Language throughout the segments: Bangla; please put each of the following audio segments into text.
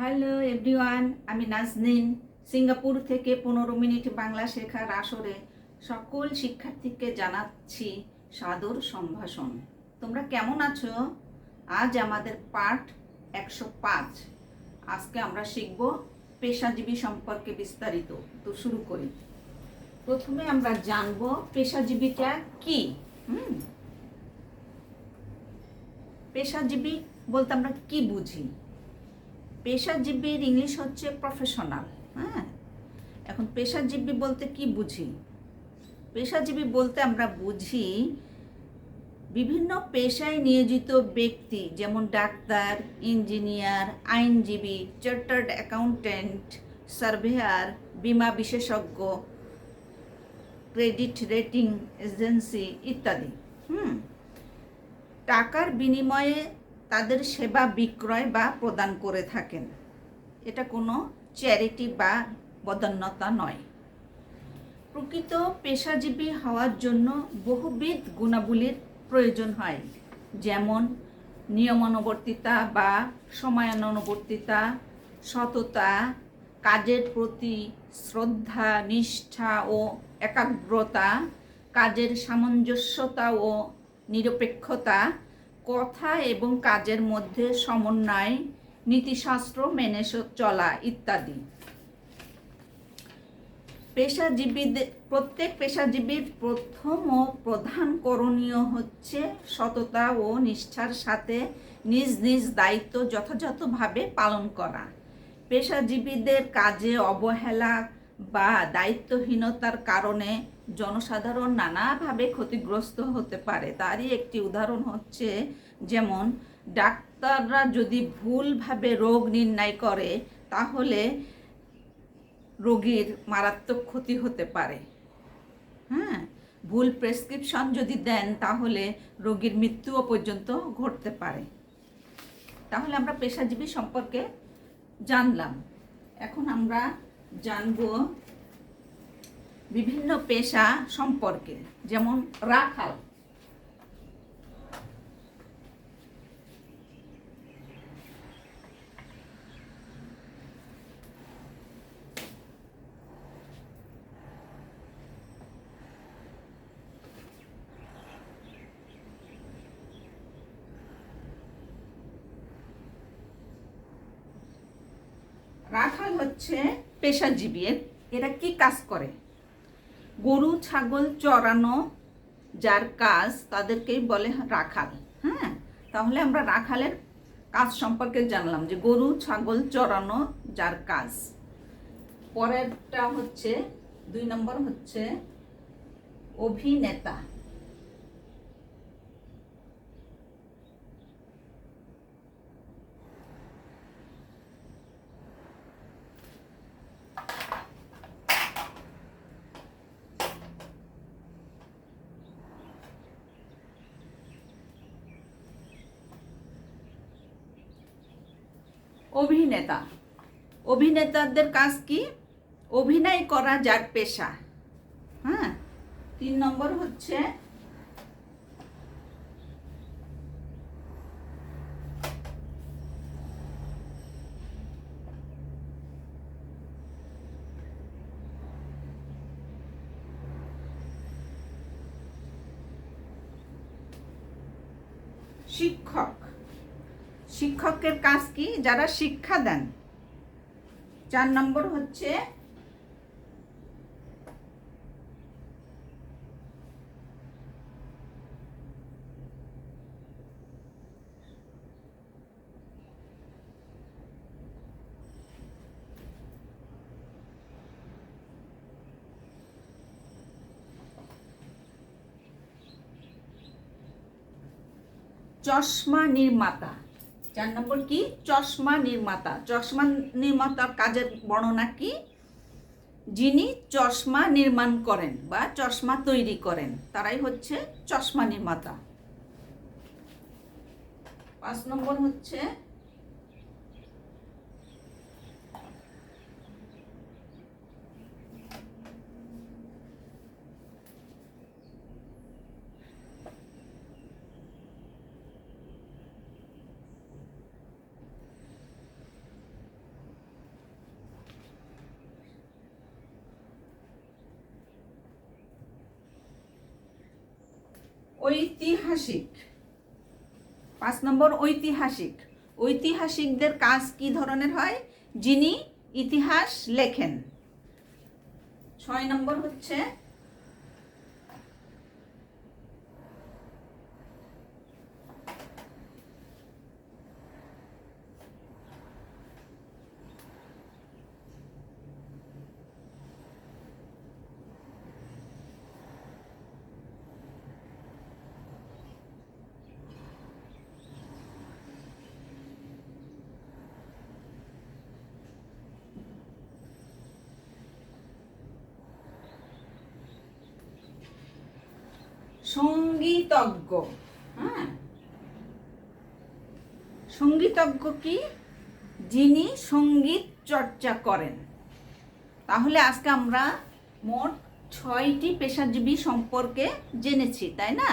হ্যালো এভরিওয়ান, আমি নাজনিন, সিঙ্গাপুর থেকে পনেরো মিনিট বাংলা শেখার আসরে সকল শিক্ষার্থীকে জানাচ্ছি সাদর সম্ভাষণ। তোমরা কেমন আছো? আজ আমাদের পাঠ একশো পাঁচ। আজকে আমরা শিখব পেশাজীবী সম্পর্কে বিস্তারিত। তো শুরু করি। প্রথমে আমরা জানব পেশাজীবীটা কি? হুম? পেশাজীবী বলতে আমরা কি বুঝি? পেশাজীবীর ইংলিশ হচ্ছে প্রফেশনাল হ্যাঁ? এখন পেশাজীবী বলতে কি বুঝি? পেশাজীবী বলতে আমরা বুঝি বিভিন্ন পেশায় নিয়োজিত ব্যক্তি, যেমন ডাক্তার, ইঞ্জিনিয়ার, আইনজীবী, চার্টার্ড অ্যাকাউন্ট্যান্ট, সার্ভেয়ার, বিমা বিশেষজ্ঞ, ক্রেডিট রেটিং এজেন্সি ইত্যাদি, হুম? টাকার বিনিময়ে তাদের সেবা বিক্রয় বা প্রদান করে থাকেন। এটা কোনো চ্যারিটি বা বদান্যতা নয়। প্রকৃত পেশাজীবী হওয়ার জন্য বহুবিধ গুণাবলীর প্রয়োজন হয়, যেমন নিয়মানুবর্তিতা বা সময়ানুবর্তিতা, সততা, কাজের প্রতি শ্রদ্ধা, নিষ্ঠা ও একাগ্রতা, কাজের সামঞ্জস্যতা ও নিরপেক্ষতা কথা এবং কাজের মধ্যে সমন্বয়, নীতিশাস্ত্র মেনে চলা ইত্যাদি। পেশাজীবীদের প্রত্যেক পেশাজীবীর প্রথম ও প্রধান করণীয় হচ্ছে সততা ও নিষ্ঠার সাথে নিজ নিজ দায়িত্ব যথাযথভাবে পালন করা। পেশাজীবীদের কাজে অবহেলা বা দায়িত্বহীনতার কারণে জনসাধারণ নানাভাবে ক্ষতিগ্রস্ত হতে পারে। তারই একটি উদাহরণ হচ্ছে যেমন, ডাক্তাররা যদি ভুলভাবে রোগ নির্ণয় করে, তাহলে রোগীর মারাত্মক ক্ষতি হতে পারে। হ্যাঁ? ভুল প্রেসক্রিপশন যদি দেন, তাহলে রোগীর মৃত্যুও পর্যন্ত ঘটতে পারে। তাহলে আমরা পেশাজীবী সম্পর্কে জানলাম। এখন আমরা জানব বিভিন্ন পেশা সম্পর্কে যেমন রাখাল। রাখাল হচ্ছে পেশাজীবী এরা কি কাজ করে? গরু, ছাগল চড়ানো যার কাজ তাদেরকেই বলে রাখাল হ্যাঁ? তাহলে আমরা রাখালের কাজ সম্পর্কে জানলাম যে গরু, ছাগল চড়ানো যার কাজ। পরেরটা হচ্ছে, দুই নম্বর হচ্ছে অভিনেতা। অভিনেতা। অভিনেতাদের কাজ কি? অভিনয় করা যার পেশা। হ্যাঁ? তিন নম্বর হচ্ছে শিক্ষক। শিক্ষকের কাজ কি? যারা শিক্ষা দেন। চার নম্বর হচ্ছে চশমা নির্মাতা। চার নম্বর কি? চশমা নির্মাতা। চশমা নির্মাতার কাজের বর্ণনা কি? যিনি চশমা নির্মাণ করেন বা চশমা তৈরি করেন, তারাই হচ্ছে চশমা নির্মাতা। পাঁচ নম্বর হচ্ছে ঐতিহাসিক। পাঁচ নম্বর ঐতিহাসিক। ঐতিহাসিকদের কাজ কি ধরনের হয়? যিনি ইতিহাস লেখেন। ছয় নম্বর হচ্ছে সঙ্গীতজ্ঞ। হ্যাঁ। সঙ্গীতজ্ঞ কি? যিনি সংগীত চর্চা করেন। তাহলে আজকে আমরা মোট ছয়টি পেশাজীবী সম্পর্কে জেনেছি, তাই না?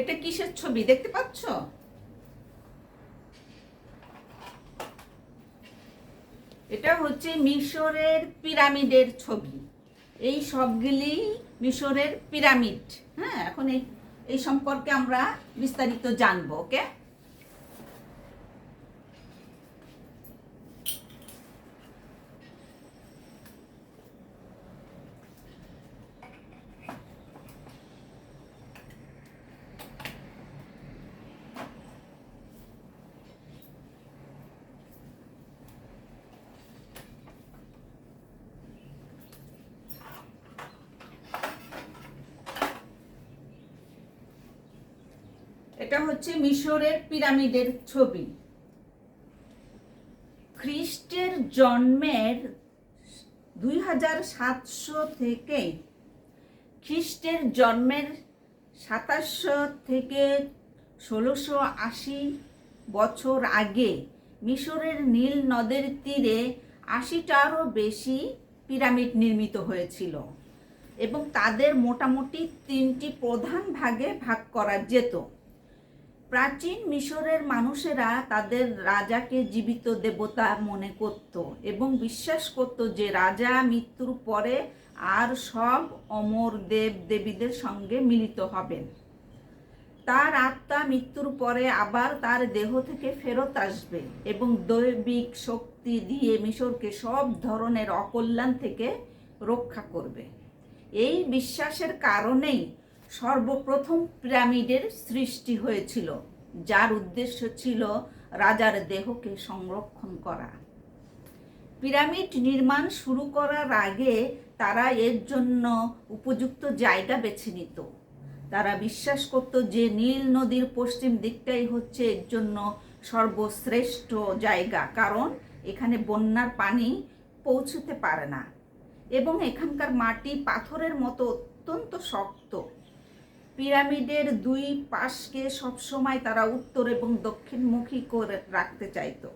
এটা কিসের ছবি দেখতে পাচ্ছ? এটা হচ্ছে মিশরের পিরামিডের ছবি। এই সবগুলি মিশরের পিরামিড। হ্যাঁ এখন এই এই সম্পর্কে আমরা বিস্তারিত জানব, ওকে? এটা হচ্ছে মিশরের পিরামিডের ছবি। খ্রিস্টের জন্মের দুই হাজার সাতশো থেকে খ্রিস্টের জন্মের সাতাশশো থেকে ষোলোশো আশি বছর আগে মিশরের নীল নদের তীরে আশিটারও বেশি পিরামিড নির্মিত হয়েছিল এবং তাদের মোটামুটি তিনটি প্রধান ভাগে ভাগ করা যেত। প্রাচীন মিশরের মানুষেরা তাদের রাজাকে জীবিত দেবতা মনে করত এবং বিশ্বাস করত যে রাজা মৃত্যুর পরে আর সব অমর দেব দেবীদের সঙ্গে মিলিত হবেন। তার আত্মা মৃত্যুর পরে আবার তার দেহ থেকে ফেরত আসবে এবং দৈবিক শক্তি দিয়ে মিশরকে সব ধরনের অকল্যাণ থেকে রক্ষা করবে। এই বিশ্বাসের কারণেই সর্বপ্রথম পিরামিডের সৃষ্টি হয়েছিল, যার উদ্দেশ্য ছিল রাজার দেহকে সংরক্ষণ করা। পিরামিড নির্মাণ শুরু করার আগে তারা এর জন্য উপযুক্ত জায়গা বেছে নিত। তারা বিশ্বাস করত যে নীল নদীর পশ্চিম দিকটাই হচ্ছে এর জন্য সর্বশ্রেষ্ঠ জায়গা, কারণ এখানে বন্যার পানি পৌঁছতে পারে না। এবং এখানকার মাটি পাথরের মতো অত্যন্ত শক্ত। পিরামিডের দুই পাশকে সবসময় তারা উত্তর এবং দক্ষিণমুখী করে রাখতে চাইতো।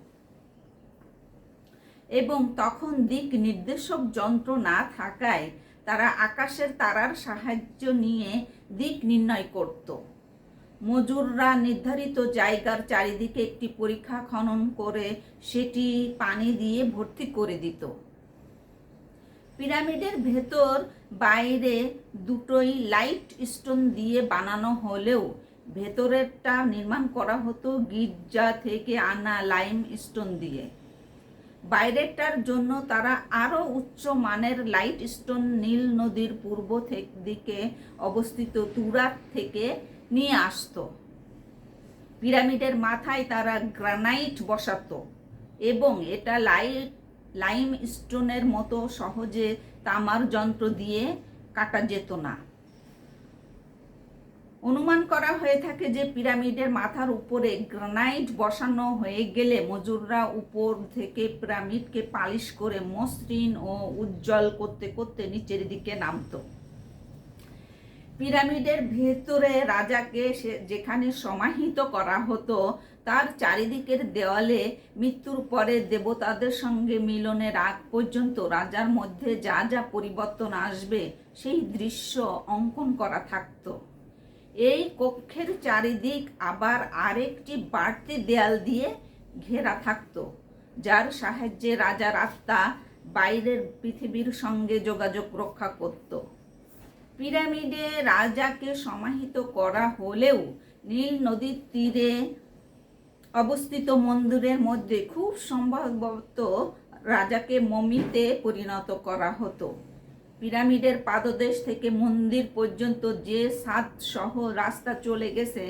এবং তখন দিক নির্দেশক যন্ত্র না থাকায় তারা আকাশের তারার সাহায্য নিয়ে দিক নির্ণয় করত। মজুররা নির্ধারিত জায়গার চারিদিকে একটি পরীক্ষা খনন করে সেটি পানি দিয়ে ভর্তি করে দিত। পিরামিডের ভেতর বাইরে দুটোই লাইট স্টোন দিয়ে বানানো হলেও ভেতরেরটা নির্মাণ করা হতো গির্জা থেকে আনা লাইম স্টোন দিয়ে। বাইরেরটার জন্য তারা আরও উচ্চ মানের লাইট স্টোন নীল নদীর পূর্ব দিকে অবস্থিত তুরাত থেকে নিয়ে আসতো। পিরামিডের মাথায় তারা গ্রানাইট বসাতো এবং এটা লাইট লাইম স্টোনের মতো সহজে তামার যন্ত্র দিয়ে কাটা যেত না। অনুমান করা হয়ে থাকে যে পিরামিডের মাথার উপরে গ্রানাইট বসানো হয়ে গেলে মজুররা উপর থেকে পিরামিডকে পালিশ করে মসৃণ ও উজ্জ্বল করতে করতে নিচের দিকে নামত। পিরামিডের ভেতরে রাজাকে যেখানে সমাহিত করা হতো, তার চারিদিকের দেওয়ালে মৃত্যুর পরে দেবতাদের সঙ্গে মিলনের আগ পর্যন্ত রাজার মধ্যে যা যা পরিবর্তন আসবে, সেই দৃশ্য অঙ্কন করা থাকতো। এই কক্ষের চারিদিক আবার আরেকটি বাড়তি দেয়াল দিয়ে ঘেরা থাকতো, যার সাহায্যে রাজার আত্মা বাইরের পৃথিবীর সঙ্গে যোগাযোগ রক্ষা করত। পিরামিডে রাজাকে সমাহিত করা হলেও নীল নদীর তীরে অবস্থিত মন্দিরের মধ্যে খুব সম্ভবত রাজাকে মমিতে পরিণত করা হতো। পিরামিডের পাদদেশ থেকে মন্দির পর্যন্ত যে সাত সহ রাস্তা চলে গেছে,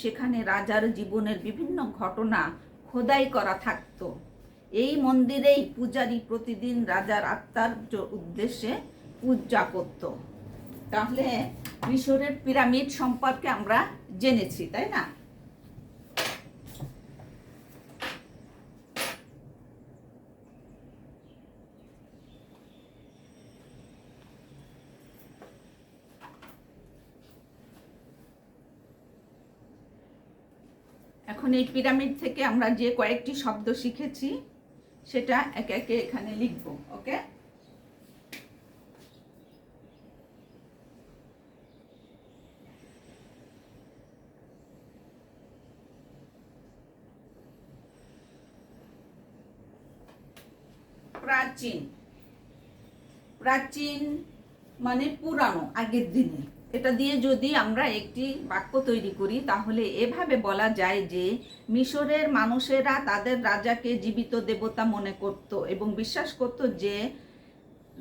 সেখানে রাজার জীবনের বিভিন্ন ঘটনা খোদাই করা থাকতো। এই মন্দিরেই পূজারী প্রতিদিন রাজার আত্মার উদ্দেশ্যে পূজা করত। তাহলে মিশরের পিরামিড সম্পর্কে আমরা জেনেছি, তাই না? এখন এই পিরামিড থেকে আমরা যে কয়েকটি শব্দ শিখেছি, সেটা একে একে এখানে লিখব, ওকে? প্রাচীন। প্রাচীন মানে পুরানো, আগের দিনে এটা দিয়ে যদি আমরা একটি বাক্য তৈরি করি, তাহলে এভাবে বলা যায় যে, মিশরের মানুষেরা তাদের রাজাকে জীবিত দেবতা মনে করত এবং বিশ্বাস করত যে,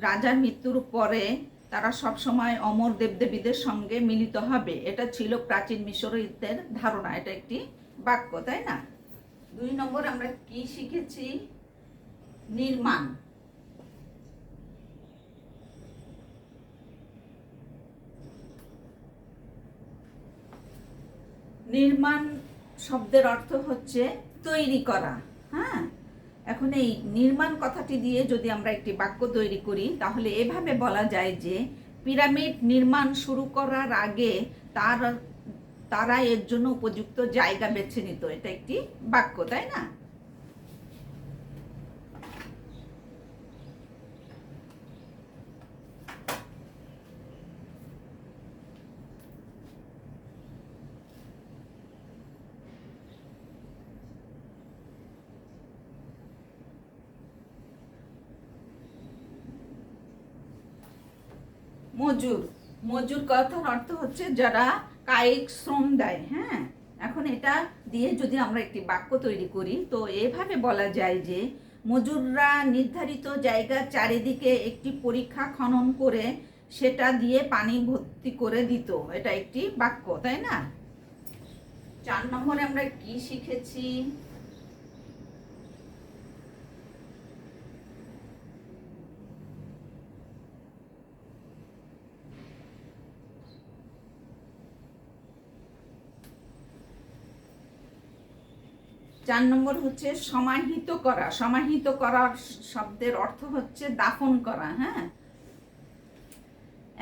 রাজার মৃত্যুর পরে তারা সব সময় অমর দেবদেবীদের সঙ্গে মিলিত হবে। এটা ছিল প্রাচীন মিশরীয়দের ধারণা। এটা একটি বাক্য, তাই না? দুই নম্বর আমরা কি শিখেছি? নির্মাণ। নির্মাণ শব্দের অর্থ হচ্ছে তৈরি করা হ্যাঁ? এখন এই নির্মাণ কথাটি দিয়ে যদি আমরা একটি বাক্য তৈরি করি, তাহলে এভাবে বলা যায় যে পিরামিড নির্মাণ শুরু করার আগে তার, তারা এর জন্য উপযুক্ত জায়গা বেছে নিত। এটা একটি বাক্য, তাই না? মজুর। মজুর কথার অর্থ হচ্ছে যারা কায়িক শ্রম দেয় হ্যাঁ? এখন এটা দিয়ে যদি আমরা একটি বাক্য তৈরি করি, তো এভাবে বলা যায় যে মজুররা নির্ধারিত জায়গার চারিদিকে একটি পরীক্ষা খনন করে সেটা দিয়ে পানি ভর্তি করে দিত। এটা একটি বাক্য, তাই না? চার নম্বরে আমরা কি শিখেছি? চার নম্বর হচ্ছে সমাহিত করা। সমাহিত করার শব্দের অর্থ হচ্ছে দাফন করা হ্যাঁ?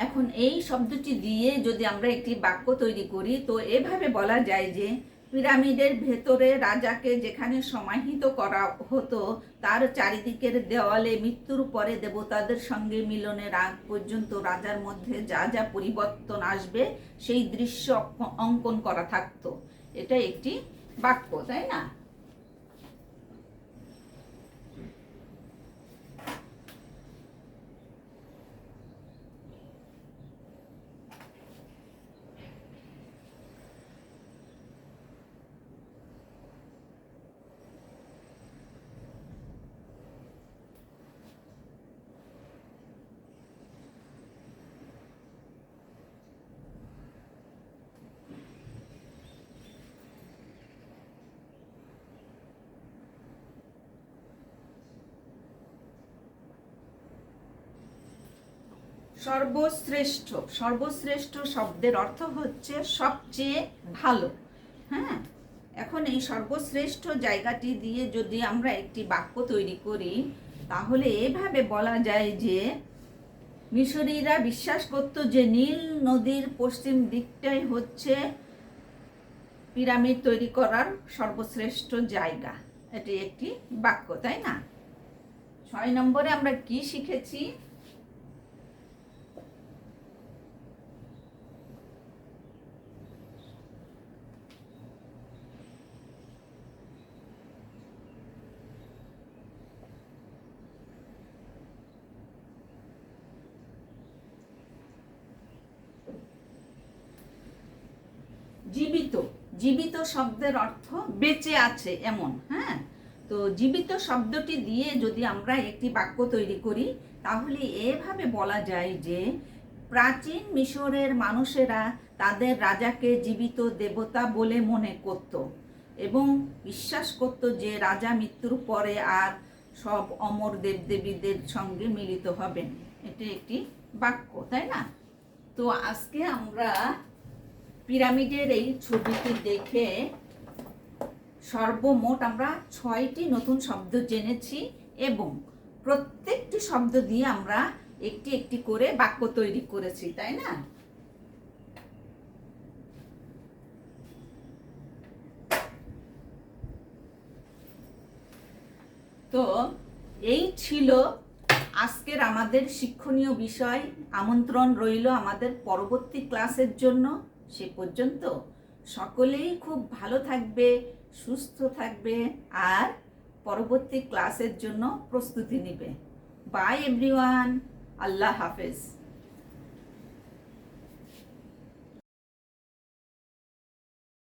এখন এই শব্দটি দিয়ে যদি আমরা একটি বাক্য তৈরি করি, তো এভাবে বলা যায় যে পিরামিডের ভেতরে রাজাকে যেখানে সমাহিত করা হতো, তার চারিদিকের দেওয়ালে মৃত্যুর পরে দেবতাদের সঙ্গে মিলনের আগ পর্যন্ত রাজার মধ্যে যা যা পরিবর্তন আসবে, সেই দৃশ্য অঙ্কন করা থাকতো। এটা একটি বাক্য, তাই না? সর্বশ্রেষ্ঠ সর্বশ্রেষ্ঠ শব্দের অর্থ হচ্ছে সবচেয়ে ভালো। হ্যাঁ? এখন এই সর্বশ্রেষ্ঠ জায়গাটি দিয়ে যদি আমরা একটি বাক্য তৈরি করি, তাহলে এভাবে বলা যায় যে, মিশরীরা বিশ্বাস করত যে নীল নদীর পশ্চিম দিকটাই হচ্ছে পিরামিড তৈরি করার সর্বশ্রেষ্ঠ জায়গা। এটি একটি বাক্য, তাই না? ছয় নম্বরে আমরা কি শিখেছি জীবিত জীবিত শব্দের অর্থ বেঁচে আছে এমন হ্যাঁ? তো জীবিত শব্দটি দিয়ে যদি আমরা একটি বাক্য তৈরি করি, তাহলে এভাবে বলা যায় যে প্রাচীন মিশরের মানুষেরা তাদের রাজাকে জীবিত দেবতা বলে মনে করত এবং বিশ্বাস করত যে রাজা মৃত্যুর পরে আর সব অমর দেবদেবীদের সঙ্গে মিলিত হবেন। এটি একটি বাক্য, তাই না? তো আজকে আমরা পিরামিডের এই ছবিটি দেখে সর্বমোট আমরা ছয়টি নতুন শব্দ জেনেছি এবং প্রত্যেকটি শব্দ দিয়ে আমরা একটি একটি করে বাক্য তৈরি করেছি, তাই না? তো এই ছিল আজকের আমাদের শিক্ষণীয় বিষয়। আমন্ত্রণ রইল আমাদের পরবর্তী ক্লাসের জন্য। সে পর্যন্ত সকলেই খুব ভালো থাকবে, সুস্থ থাকবে আর পরবর্তী ক্লাসের জন্য প্রস্তুতি নেবে। বাই এভরিওয়ান আল্লাহ হাফেজ।